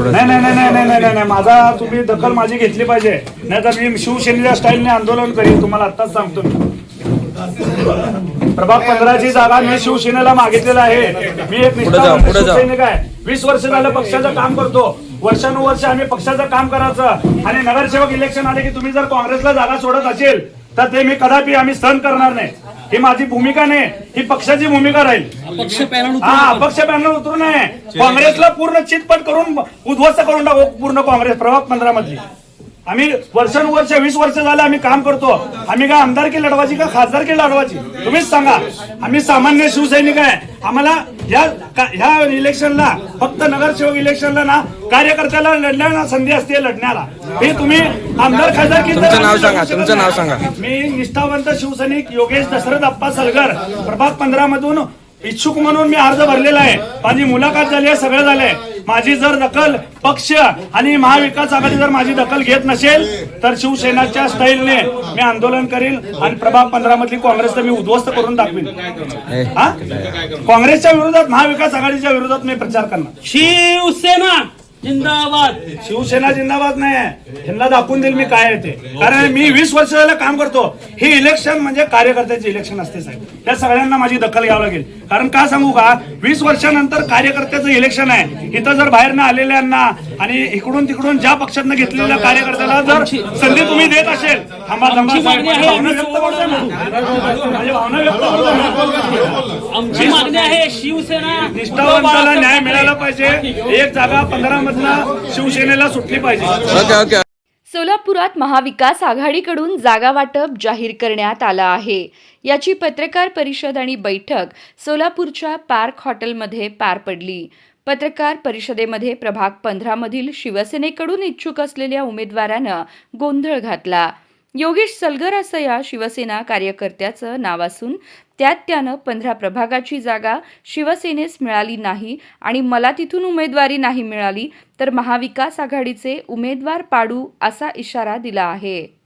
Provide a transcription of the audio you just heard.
पुढे. नाही नाही नाही नाही नाही नाही नाही नाही माझा तुम्ही दखल माझी घेतली पाहिजे. नाही तर मी शिवसेनेच्या स्टाईलने आंदोलन करीन तुम्हाला आत्ताच सांगतो मी. प्रभाग पंधराची जागा मी शिवसेनेला मागितलेला आहे. मी एक. शिवसैनिक आहे. वीस वर्ष झालं पक्षाचं काम करतो. वर्षानुवर्ष आम्ही पक्षाचं काम करायचं. आणि नगरसेवक इलेक्शन आले की तुम्ही जर काँग्रेसला जागा सोडत असेल तर ते मी कदापि आम्ही सहन करणार नाही. ही माझी भूमिका नाही ही पक्षाची भूमिका राहील. पक्ष पॅनल हा अपक्ष पॅनल उतरू नये काँग्रेसला पूर्ण चितपट करून उद्ध्वस्त करून टाकू पूर्ण काँग्रेस प्रभाग पंधरा मधली आम्ही वर्षानुवर्ष वीस वर्ष झालं आम्ही काम करतो. आम्ही काय आमदारकी लढवायची का खासदारकी लढवायची? तुम्हीच सांगा. आम्ही सामान्य शिवसैनिक आहे. आम्हाला या का- ह्या इलेक्शनला फक्त नगरसेवक इलेक्शनला ना कार्यकर्त्याला लढण्याला संधी असते लढण्याला. हे तुम्ही आमदार खासदार तुमचं नाव सांगा, तुमचं नाव सांगा. मी निष्ठावंत शिवसैनिक योगेश दशरथ अप्पा सलगर प्रभाग पंधरा मधून इच्छुक म्हणून मी अर्ज भरलेला आहे. माझी मुलाखत झाली आहे सगळं झालंय. माझी जर दखल पक्ष आणि महाविकास आघाडी जर माझी दखल घेत नसेल तर शिवसेनाच्या स्टाईलने मी आंदोलन करील आणि प्रभाग पंधरा मधली काँग्रेसला मी उद्ध्वस्त करून दाखवीन. हा? काँग्रेसच्या विरोधात महाविकास आघाडीच्या विरोधात मी प्रचार करणार. शिवसेना! जिंदाबाद. शिवसेना जिंदाबाद नाही आहे. ह्यांना दाखवून देईल मी काय आहे ते. कारण मी वीस वर्ष झालं काम करतो. हे इलेक्शन म्हणजे कार्यकर्त्याचे इलेक्शन असते साहेब. या सगळ्यांना माझी दखल घ्यावी लागेल. कारण का सांगू का? वीस वर्षानंतर कार्यकर्त्याचं इलेक्शन आहे. इथं जर बाहेरनं आलेल्यांना आणि इकडून तिकडून ज्या पक्षातनं घेतलेल्या कार्यकर्त्याला जर संधी तुम्ही देत असेल थांबा थांबा साहेब, भावना व्यक्त करू द्या ना. माझी भावना व्यक्त करू द्या ना. आमची मागणी आहे शिवसेना निष्ठावंताला न्याय मिळाला पाहिजे. एक जागा पंधरा मधनं शिवसेनेला सुटली पाहिजे. सोलापुरात महाविकास आघाडीकडून जागा वाटप जाहीर करण्यात आलं आहे. याची पत्रकार परिषद आणि बैठक सोलापूरच्या पार्क हॉटेलमध्ये पार पडली. पत्रकार परिषदेमध्ये प्रभाग पंधरामधील शिवसेनेकडून इच्छुक असलेल्या उमेदवारानं गोंधळ घातला. योगेश सलगर असं या शिवसेना कार्यकर्त्याचं नाव असून त्यात त्यानं पंधरा प्रभागाची जागा शिवसेनेस मिळाली नाही आणि मला तिथून उमेदवारी नाही मिळाली तर महाविकास आघाडीचे उमेदवार पाडू असा इशारा दिला आहे.